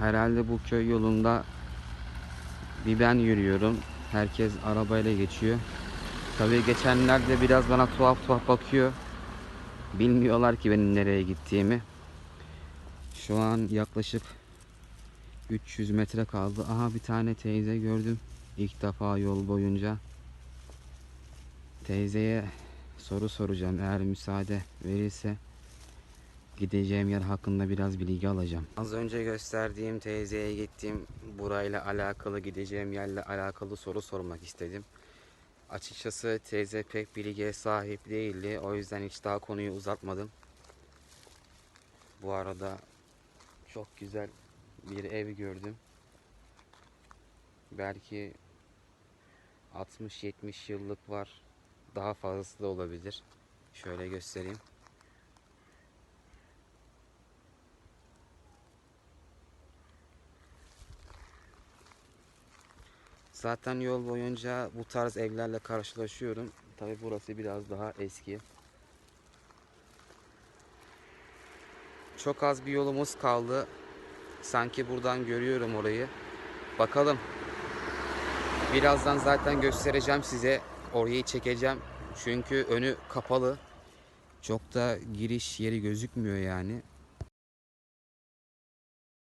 Herhalde bu köy yolunda bir ben yürüyorum. Herkes arabayla geçiyor. Tabii geçenler de biraz bana tuhaf tuhaf bakıyor. Bilmiyorlar ki benim nereye gittiğimi. Şu an yaklaşık 300 metre kaldı. Aha bir tane teyze gördüm. İlk defa yol boyunca. Teyzeye soru soracağım eğer müsaade verirse. Gideceğim yer hakkında biraz bilgi alacağım. Az önce gösterdiğim teyzeye gittim. Burayla alakalı gideceğim yerle alakalı soru sormak istedim. Açıkçası teyze pek bilgiye sahip değildi. O yüzden hiç daha konuyu uzatmadım. Bu arada çok güzel bir ev gördüm. Belki 60-70 yıllık var. Daha fazlası da olabilir. Şöyle göstereyim. Zaten yol boyunca bu tarz evlerle karşılaşıyorum. Tabi burası biraz daha eski. Çok az bir yolumuz kaldı. Sanki buradan görüyorum orayı. Bakalım. Birazdan zaten göstereceğim size. Orayı çekeceğim. Çünkü önü kapalı. Çok da giriş yeri gözükmüyor yani.